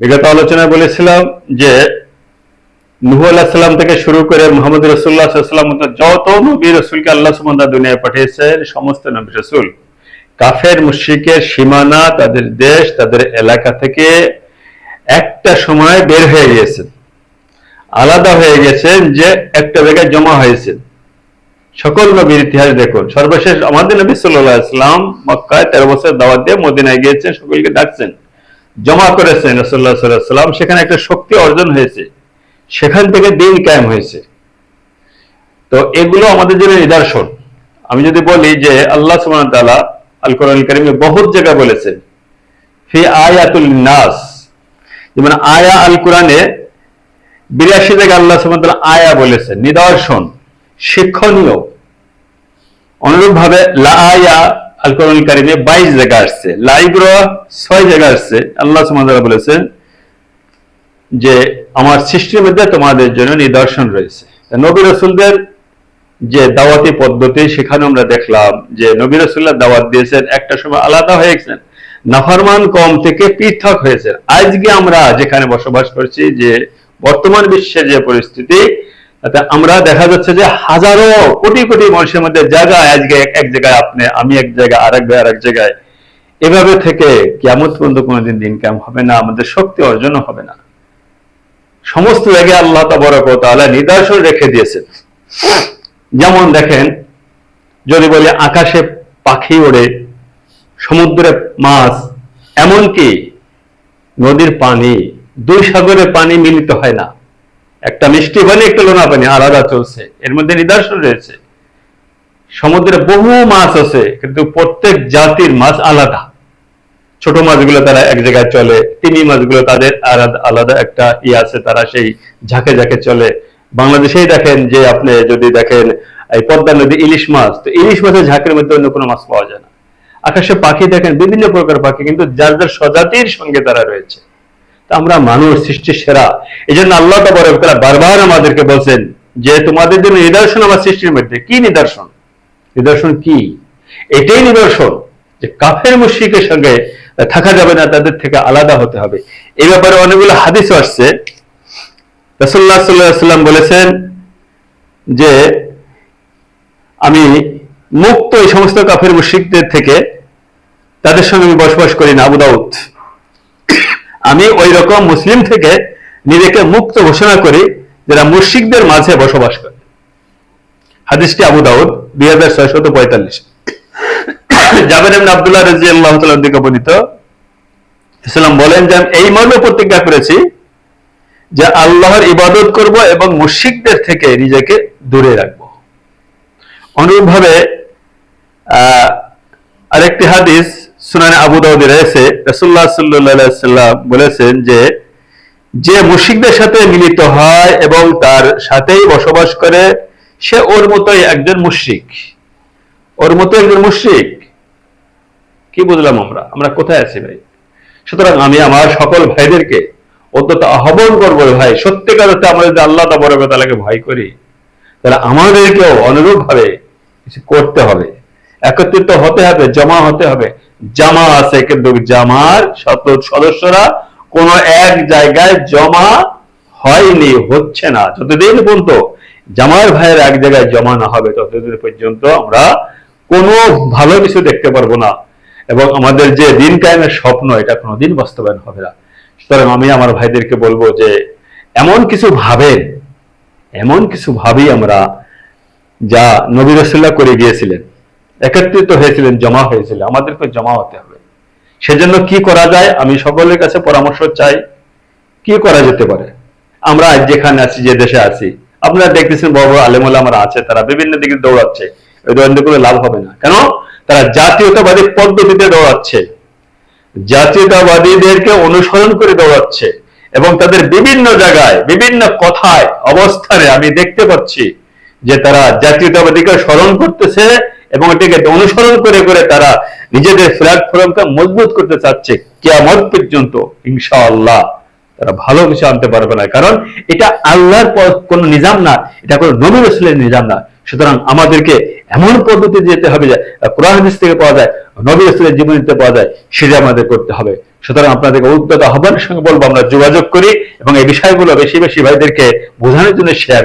বিগত আলোচনায় বলেছিলাম যে নুহ আলাহিসাল্লাম থেকে শুরু করে মোহাম্মদ রসুল্লাহ সাল্লাম যত নবী রসুলকে আল্লাহ সুমন্দা দুনিয়ায় পাঠিয়েছেন সমস্ত নবী রসুল। কাফের, মুশ্রিকের সীমানা, তাদের দেশ, তাদের এলাকা থেকে একটা সময় বের হয়ে গিয়েছেন আলাদা হয়ে গেছেন যে একটা জায়গায় জমা হয়েছেন সকল নবীর ইতিহাস দেখুন সর্বশেষ আমাদের নবী সাল্লাহ ইসলাম মক্কায় তেরো বছর দাওয়াত দিয়ে মদিনায় গিয়েছেন, সকলকে ডাকছেন। জমা করেছেন রসল্লাহ সাল্লাম সেখানে একটা শক্তি অর্জন হয়েছে। সেখান থেকে দিন কায়েম হয়েছে। তো এগুলো আমাদের জন্য নিদর্শন। আমি যদি বলি যে আল্লাহ সুমান আল কোরআন করিমে বহুত জায়গায় বলেছেন, ফি আয়াতুল নাস। যেমন আয়া আল কোরআনে বিরাশি জায়গায় আল্লাহ সুমান আয়া বলেছেন, নিদর্শন, শিক্ষণীয়। অনুরূপ ভাবে লা আয়া আল কোরআন কারিমে বাইশ জায়গা আসছে। লাইব্র ছয় জায়গা আসছে। আল্লাহ তালা বলেছেন যে, আমার সৃষ্টির মধ্যে তোমাদের জন্য নিদর্শন রয়েছে। নবী রসুলদের যে দাওয়াতি পদ্ধতি সেখানে আমরা দেখলাম যে, নবী রসুল্লাহ দাওয়াত দিয়েছেন একটা সময় আলাদা হয়ে গেছেন। নাফরমান কম থেকে পৃথক হয়েছেন। আজকে আমরা যেখানে বসবাস করছি, যে বর্তমান বিশ্বের যে পরিস্থিতি আমরা দেখা যাচ্ছে যে হাজারো কোটি কোটি মানুষের মধ্যে জায়গায় আজকে এক- এক জায়গায় আপনি, আমি এক জায়গায়, আরেক ভাই আরেক জায়গায়। এভাবে থেকে কেমন পর্যন্ত কোনোদিন দিন কেমন হবে না, আমাদের শক্তি অর্জনও হবে না। সমস্ত জায়গায় আল্লাহ তাবরক ও তাআলা নিদর্শন রেখে দিয়েছেন। যেমন দেখেন, যদি বলি আকাশে পাখি ওড়ে, সমুদ্রে মাছ, এমনকি নদীর পানি, দুই সাগরের পানি মিলিত হয় না। একটা মিষ্টি পানি, একটা লোনা পানি, আলাদা চলছে। এর মধ্যে নিদর্শন রয়েছে। সমুদ্রে বহু মাছ আছে, কিন্তু প্রত্যেক জাতির মাছ আলাদা। ছোট মাছগুলো তারা এক জায়গায় চলে, তিমি মাছগুলো তাদের আলাদা আলাদা একটা ই আছে, তারা সেই ঝাঁকে ঝাঁকে চলে। বাংলাদেশেই দেখেন যে আপনি যদি দেখেন, এই পদ্মা নদী ইলিশ মাছ, তো ইলিশ মাছের ঝাঁকের মধ্যে অন্য কোনো মাছ পাওয়া যায় না। আকাশে পাখি দেখেন, বিভিন্ন প্রকার পাখি, কিন্তু যার যার স্বজাতির সঙ্গে তারা রয়েছে। আমরা মানুষ সৃষ্টির সেরা এই জন্য আল্লাহ বারবার আমাদেরকে বলছেন যে তোমাদের জন্য নিদর্শন আমার সৃষ্টির মধ্যে। কি নিদর্শন? নিদর্শন কি? এটাই নিদর্শন যে কাফের মুশ্রিকের সঙ্গে থাকা যাবে না, তাদের থেকে আলাদা হতে হবে। এই ব্যাপারে অনেকগুলো হাদিস আসছে। রসুল্লাহ সাল্লাম বলেছেন যে আমি মুক্ত এই সমস্ত কাফের মুশ্রিকদের থেকে তাদের সঙ্গে আমি বসবাস করি না, আবু দাউদ। আমি ওই রকম মুসলিম থেকে নিজেকে মুক্ত ঘোষণা করি যারা মুশ্রিকদের মাঝে বসবাস করে। হাদিসটি আবু দাউদ দুই হাজার ছয়শত পঁয়তাল্লিশ। জাবের আব্দুল্লাহ রাজি আল্লাহ দিকে বর্ণিত। ইসলাম বলেন যে আমি এই মর্মে প্রতিজ্ঞা করেছি যে আল্লাহর ইবাদত করব এবং মুশিকদের থেকে নিজেকে দূরে রাখব। অনুরূপ ভাবে আহ, আরেকটি হাদিস সুনানে আবু দাউদে রয়েছে, রাসূলুল্লাহ সাল্লাল্লাহু আলাইহি সাল্লাম বলেছেন যে যে মুশিকদের সাথে মিলিত হয় এবং তার সাথেই বসবাস করে, সে ওর মতোই একজন মুশরিক। ওর মতো একজন মুশরিক। কি বুঝলাম আমরা? আমরা কোথায় আছি ভাই? সুতরাং আমি আমার সকল ভাইদেরকে অত্যন্ত আহ্বান করব ভাই, সত্যিকার অর্থে আমরা যদি আল্লাহ তাবরকতালাকে ভয় করি, তাহলে আমাদেরকেও অনুরূপ ভাবে কিছু করতে হবে। একত্রিত হতে হবে, জমা হতে হবে। জামা আছে, কিন্তু জামার শত সদস্যরা কোন এক জায়গায় জমা হয়নি, হচ্ছে না। যতদিন পর্যন্ত জামার ভাইয়ের এক জায়গায় জমা না হবে, ততদিন পর্যন্ত আমরা কোনো ভালো কিছু দেখতে পারব না। এবং আমাদের যে দিন কায়েমের স্বপ্ন, এটা কোনোদিন বাস্তবায়ন হবে না। সুতরাং আমি আমার ভাইদেরকে বলব যে, এমন কিছু ভাবেন, এমন কিছু ভাবি আমরা, যা নবী রসুল্লাহ করে গিয়েছিলেন। একত্রিত হয়েছিলেন, জমা হয়েছিল। আমাদেরকে জমা হতে হবে। সেজন্য কি করা যায়? আমি সকলের কাছে পরামর্শ চাই, কি করা যেতে পারে? আমরা আজ যেখানে আছি, যে দেশে আছি, আপনারা দেখতেছেন বড় বড় আলেমুল আমরা আছে, তারা বিভিন্ন দিকে দৌড়াচ্ছে। ওই দৌড়াতে কোনো লাভ হবে না। কেন? তারা জাতীয়তাবাদী পদ্ধতিতে দৌড়াচ্ছে। জাতীয়তাবাদীদেরকে অনুসরণ করে দৌড়াচ্ছে এবং তাদের বিভিন্ন জায়গায়, বিভিন্ন কথায়, অবস্থানে আমি দেখতে পাচ্ছি যে তারা জাতীয়তাবাদীকে স্মরণ করতেছে এবং এটাকে অনুসরণ করে করে তারা নিজেদের প্ল্যাটফর্মকে মজবুত করতে চাচ্ছে কেয়ামত পর্যন্ত, ইনশাআল্লাহ। তারা ভালো কিছু আনতে পারবে না। কারণ এটা আল্লাহর কোন নিজাম না, এটা কোনো নবী রসুলের নিজাম না। সুতরাং আমাদেরকে এমন পদ্ধতিতে যেতে হবে যে কোরআন হাদিস থেকে পাওয়া যায়, নবী রাসূলের জীবনীতে পাওয়া যায়, সেটা আমাদের করতে হবে। সুতরাং আপনাদেরকে উদ্যোগ আহ্বানের সঙ্গে বলব, আমরা যোগাযোগ করি এবং এই বিষয়গুলো বেশি বেশি ভাইদেরকে বোঝানোর জন্য শেয়ার